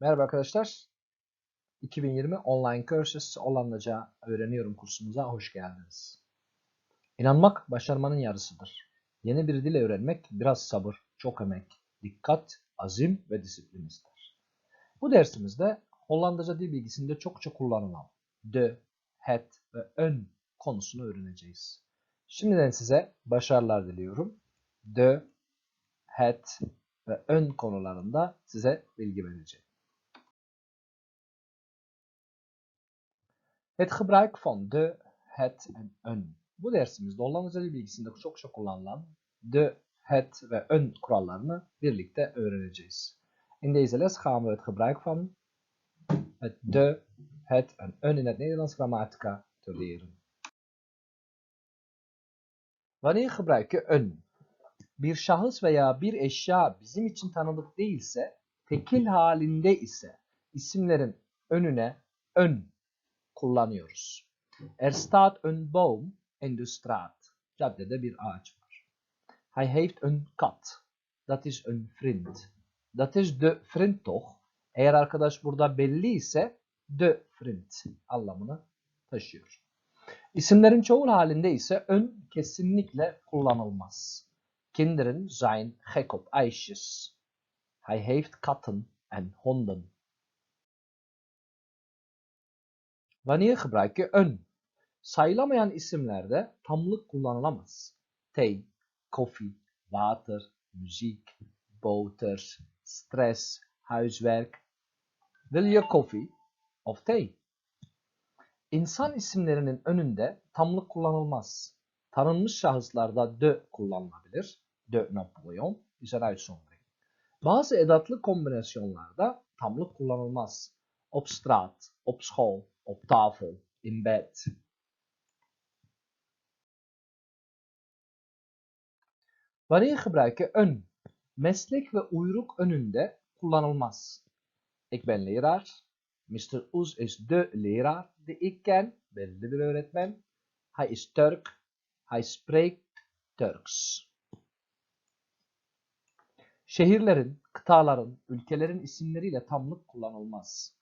Merhaba arkadaşlar. 2020 Online Courses Hollandaca Öğreniyorum kursumuza hoş geldiniz. İnanmak başarmanın yarısıdır. Yeni bir dil öğrenmek biraz sabır, çok emek, dikkat, azim ve disiplin ister. Bu dersimizde Hollandaca dil bilgisinde çokça kullanılan de, het ve ön konusunu öğreneceğiz. Şimdiden size başarılar diliyorum. De, het ve ön konularında size bilgi vereceğim. Het gebruik van de, het en ön. Bu dersimizde Hollandaca dil bilgisinde çok çok kullanılan de, het ve ön kurallarını birlikte öğreneceğiz. In deze les gaan we het gebruik van het de, het en ön in het Nederlands grammatica te leren. Wanneer gebruik je ön? Bir şahıs veya bir eşya bizim için tanıdık değilse, tekil halinde ise isimlerin önüne ön kullanıyoruz. Er staat een boom in. Caddede bir ağaç var. Hij heeft een kat. Dat is een vriend. Dat is de vriend toch? Eğer arkadaş burada belli ise de vriend anlamını taşıyor. İsimlerin çoğul halinde ise ön kesinlikle kullanılmaz. Kinderen zijn gek op ijsjes. Hij heeft katten en honden. Wanneer gebruik je ön? Sayılamayan isimlerde tamlık kullanılamaz. Thee, koffie, water, muziek, boter, stress, huiswerk. Wil je koffie of thee? İnsan isimlerinin önünde tamlık kullanılmaz. Tanınmış şahıslarda de kullanılabilir. De Napoleon is een uitzondering. Bazı edatlı kombinasyonlarda tamlık kullanılmaz. Op straat, op school, op tafel, in bed. Wanneer gebruik je ön? Meslek ve uyruk önünde kullanılmaz. Ik ben leraar. Mr. Uz is de leraar die ik ken. Belli bir öğretmen. Hij is Turk. Hij spreekt Turks. Şehirlerin, kıtaların, ülkelerin isimleriyle tamlık kullanılmaz.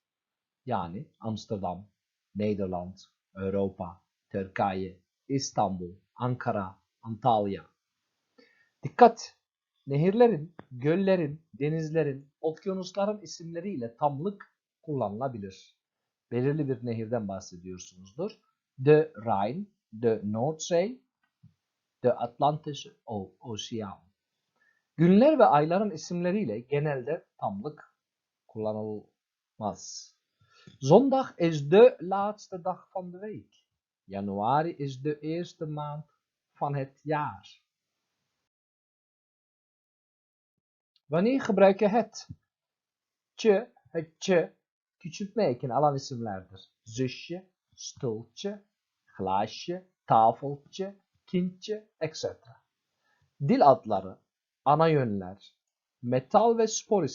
Yani Amsterdam, Nederland, Europa, Türkiye, İstanbul, Ankara, Antalya. Dikkat! Nehirlerin, göllerin, denizlerin, okyanusların isimleriyle tamlık kullanılabilir. Belirli bir nehirden bahsediyorsunuzdur. De Rijn, de Noordzee, de Atlantische Oceaan. Günler ve ayların isimleriyle genelde tamlık kullanılmaz. Zondag is de laatste dag van de week. Januari is de eerste maand van het jaar. Wanneer gebruik je het? Tje, het tje, eken alan isimlerdir. Zusje, stoeltje, glaasje, tafeltje, kindje, etc. Dil adları, ana yönler, metal ve spor.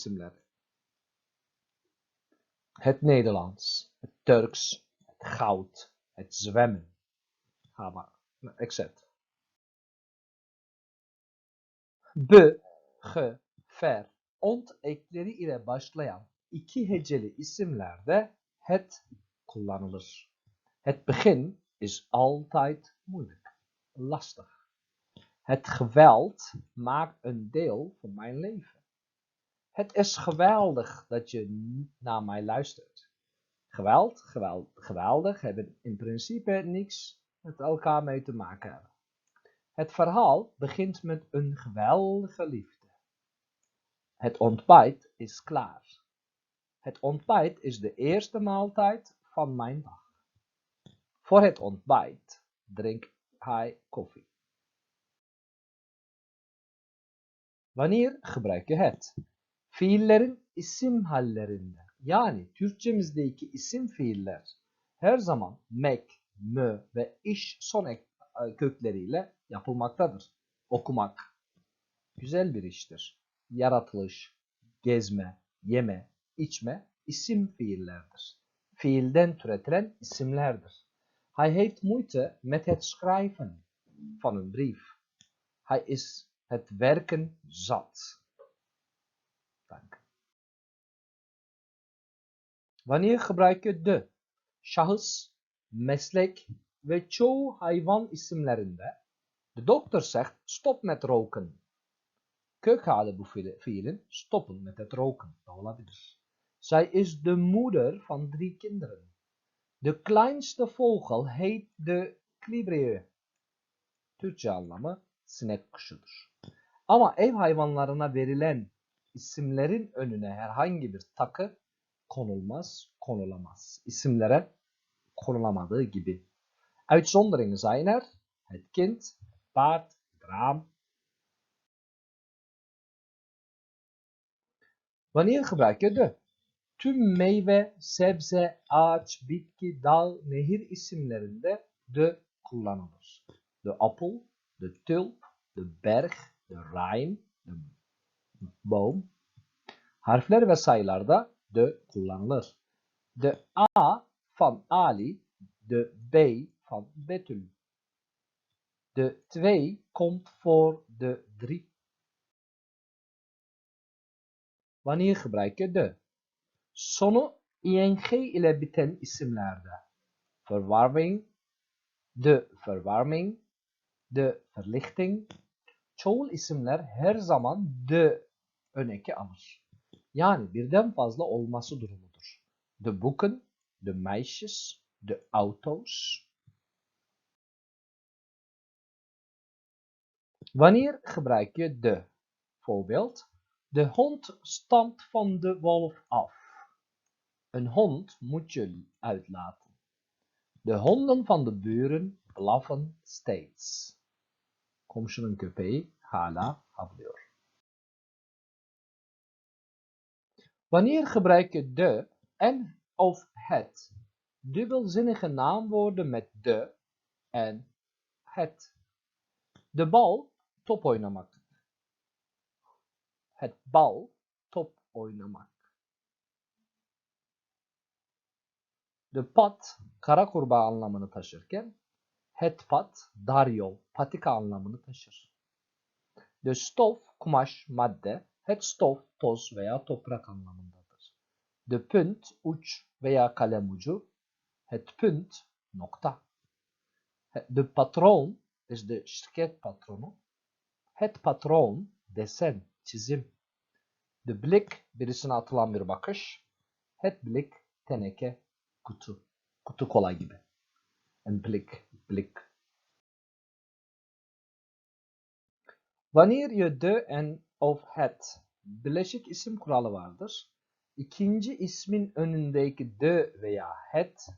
Het Nederlands, het Turks, het goud, het zwemmen, etc. Be, ge, ver, ont ekleri ile başlayan iki heceli isimlerde het kullanılır. Het begin is altijd moeilijk, lastig. Het geweld maakt een deel van mijn leven. Het is geweldig dat je naar mij luistert. Geweld, geweld, geweldig hebben in principe niks met elkaar mee te maken. Het verhaal begint met een geweldige liefde. Het ontbijt is klaar. Het ontbijt is de eerste maaltijd van mijn dag. Voor het ontbijt drink hij koffie. Wanneer gebruik je het? Fiillerin isim hallerinde yani Türkçemizdeki isim fiiller her zaman mek, mö ve iş son ek, e, kökleriyle yapılmaktadır. Okumak güzel bir iştir. Yaratılış, gezme, yeme, içme isim fiillerdir. Fiilden türetilen isimlerdir. Hij heeft moeite met het schrijven van een brief. Hij is het werken zat. Wanneer gebruik je de? Şahıs, meslek ve çoğu hayvan isimlerinde de dokter zegt stop met roken. Kök halen bu fiili- fiilin stoppen met het roken da olabilir. Zij is de moeder van drie kinderen. De kleinste vogel heet de klibrieu. Türkçe anlamı sinek kuşudur. Ama ev hayvanlarına verilen isimlerin önüne herhangi bir takı konulmaz, konulamaz. İsimlere konulamadığı gibi. Uitzonderingen zijn er het kind, paard, het raam. Wanneer gebruik je de? Tüm meyve, sebze, ağaç, bitki, dal, nehir isimlerinde de kullanılır. De appel, de tulp, de berg, de Rijn, de boom. Harfler ve sayılarda de kullanılır. De A van Ali, de B van Betül. De 2 komt voor de 3. Wanneer gebruik je de? Sonu ing ile biten isimlerde. Verwarming, de verwarming, de verlichting. Çoğul isimler her zaman de öneki alır. Yani birden fazla olması durumudur. De boeken, de meisjes, de auto's. Wanneer gebruik je de? Voorbeeld. De hond stamt van de wolf af. Een hond moet je uitlaten. De honden van de buren blaffen steeds. Komşunun köpeği hala havlıyor. Wanneer gebruik je de en of het dubbelzinnige naamwoorden met de en het? De bal top oynamak. Het bal top oynamak. De pad kara kurbağa anlamını taşırken het pad dar yol patika anlamını taşır. De stof kumaş madde het stof toz veya toprak anlamındadır. De punt uç veya kalem ucu het punt nokta. De patroon is de şirket patronu. Het patroon desen çizim. De blik birisine atılan bir bakış. Het blik teneke kutu. Kutu kola gibi. Een blik, blik. Wanneer je de en of het bileşik isim kuralı vardır. İkinci ismin önündeki de veya het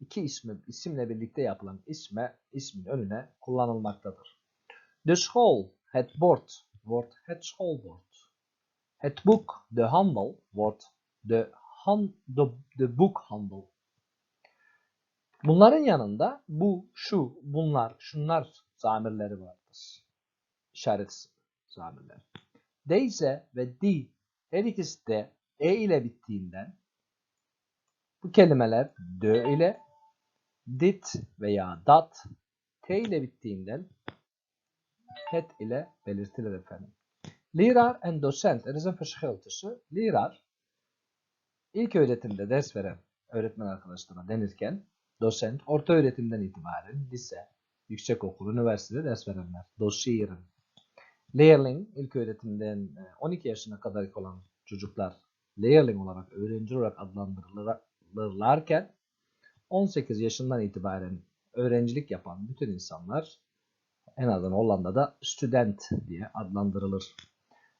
iki ismi, isimle birlikte yapılan isme, ismin önüne kullanılmaktadır. De school, het bord, wordt het schoolbord. Het boek, de handel, wordt de, han, de, de boekhandel. Bunların yanında bu, şu, bunlar, şunlar zamirleri vardır. İşaret zamirleri. Deze ve di her ikisi de e ile bittiğinden bu kelimeler dö ile dit veya dat t ile bittiğinden het ile belirtilir efendim. Leraar en docent. Er is een verschil tussen ilk öğretimde ders veren öğretmen arkadaşlarına denirken docent orta öğretimden itibaren lise, yüksekokul, üniversitede ders verenler. Doceren. Leerling ilk öğretimden e, 12 yaşına kadar olan çocuklar leerling olarak öğrenci olarak adlandırılırlarken 18 yaşından itibaren öğrencilik yapan bütün insanlar en azından Hollanda'da student diye adlandırılır.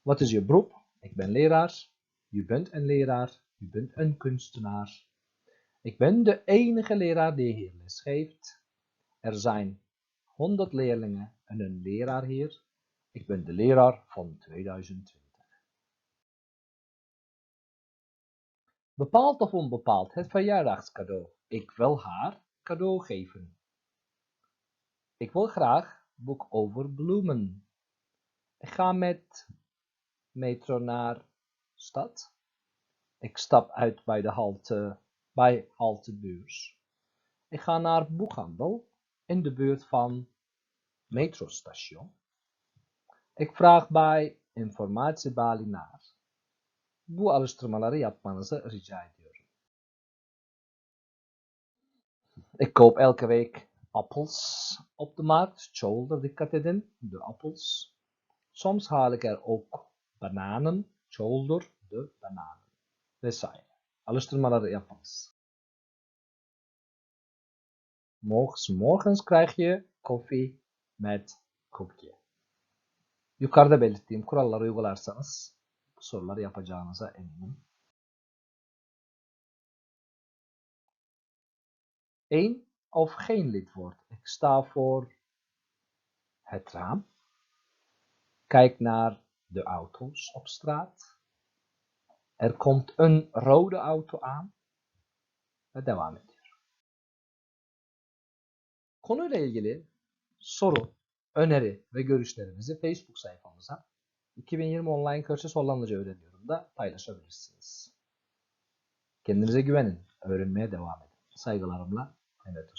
Wat is je beroep? Ik ben leraar. Je bent een leraar. Je bent een kunstenaar. Ik ben de enige leraar die hier les geeft. Er zijn 100 leerlingen en een leraar hier. Ik ben de leraar van 2020. Bepaald of onbepaald het verjaardagscadeau. Ik wil haar cadeau geven. Ik wil graag boek over bloemen. Ik ga met metro naar stad. Ik stap uit bij de halte, bij halte beurs. Ik ga naar boekhandel in de buurt van metrostation. Ik vraag bij informatiebalie naar. Bu alıştırmaları yapmanızı rica ediyorum. Ik koop elke week appels op de markt. Çoğuldur dikkat edin. De appels. Soms haal ik er ook bananen. Çoğuldur de bananen. Vesaire. Alıştırmaları yapınız. Morgens, morgens krijg je koffie met koekje. Yukarıda belirttiğim kuralları uygularsanız bu soruları yapacağınıza eminim. 1 of geen lidwoord. Ik sta voor het raam. Kijk naar de auto's op straat. Er komt een rode auto aan. Ve devam ediyor. Konuyla ilgili soru, öneri ve görüşlerinizi Facebook sayfamıza 2020 online kursus Hollandaca öğreniyorum da paylaşabilirsiniz. Kendinize güvenin, öğrenmeye devam edin. Saygılarımla Mehmet.